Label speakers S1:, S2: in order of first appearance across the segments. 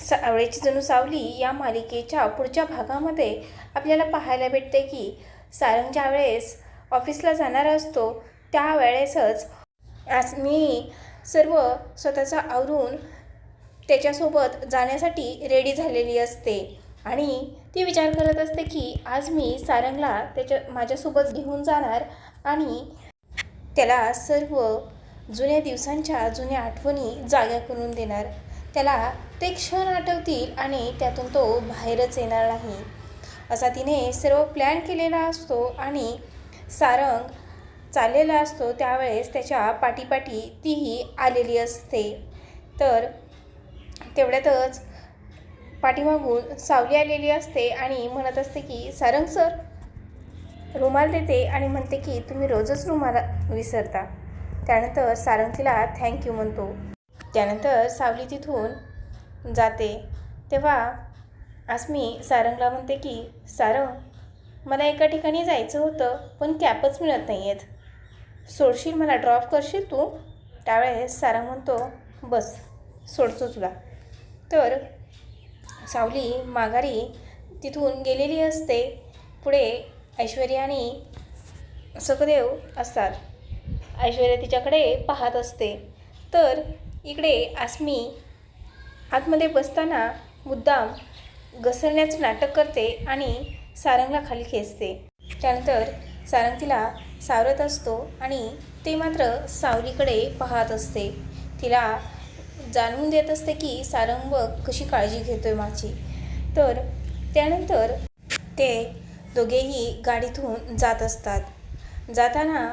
S1: सावळेची जणू सावली या मालिकेच्या पुढच्या भागामध्ये आपल्याला पाहायला भेटते की सारंग ज्या वेळेस ऑफिसला जाणार असतो. त्यावेळेसच आज मी सर्व स्वतःचा आवरून त्याच्यासोबत जाण्यासाठी रेडी झालेली असते. आणि ती विचार करत असते की आज मी सारंगला त्याच्या माझ्यासोबत घेऊन जाणार आणि त्याला सर्व जुन्या दिवसांच्या जुन्या आठवणी जाग्या करून देणार. त्याला ते क्षण आठवतील आणि त्यातून तो बाहेरच येणार नाही. असा तिने सर्व प्लॅन केलेला असतो आणि सारंग चाललेला असतो त्यावेळेस त्याच्या पाठीपाठी तीही आलेली असते. तर तेवढ्यातच पाठीमागून सावली आलेली असते आणि म्हणत असते की सारंग सर रुमाल देते आणि म्हणते की तुम्ही रोजच रुमाल विसरता. त्यानंतर सारंग तिला थँक्यू म्हणतो. त्यानंतर सावली तिथून जाते. तेव्हा आसमी सारंगला म्हणते की सारंग मला एका ठिकाणी जायचं होतं पण कॅपच मिळत नाही आहेत सोडशील मला ड्रॉप करशील तू? त्यावेळेस सारंग म्हणतो बस सोडतो तुला. तर सावली माघारी तिथून गेलेली असते. पुढे ऐश्वर्या आणि सखदेव असतात. ऐश्वर्या तिच्याकडे पाहत असते. तर इकडे आसमी आतमध्ये बसताना मुद्दाम घसरण्याचं नाटक करते आणि सारंगला खाली खेचते. त्यानंतर सारंग तिला सावरत असतो आणि ते मात्र सावलीकडे पाहत असते. तिला जाणवून देत असते की सारंग बघ कशी काळजी घेतो आहे माझी तर त्यानंतर ते दोघेही गाडीतून जात असतात. जाताना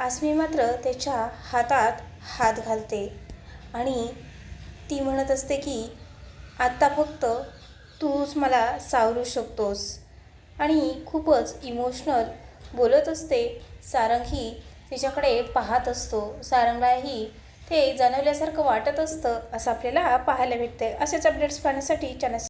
S1: आसमी मात्र त्याच्या हातात हात घालते. आणि ती म्हणत असते की आत्ता फक्त तूच मला सावरू शकतोस. आणि खूपच इमोशनल बोलत असते सारंगही तिच्याकडे पाहत असतो. सारंगलाही ते जाणवल्यासारखं वाटत असतं असं आपल्याला पाहायला भेटते असेच अपडेट्स पाहण्यासाठी चॅनल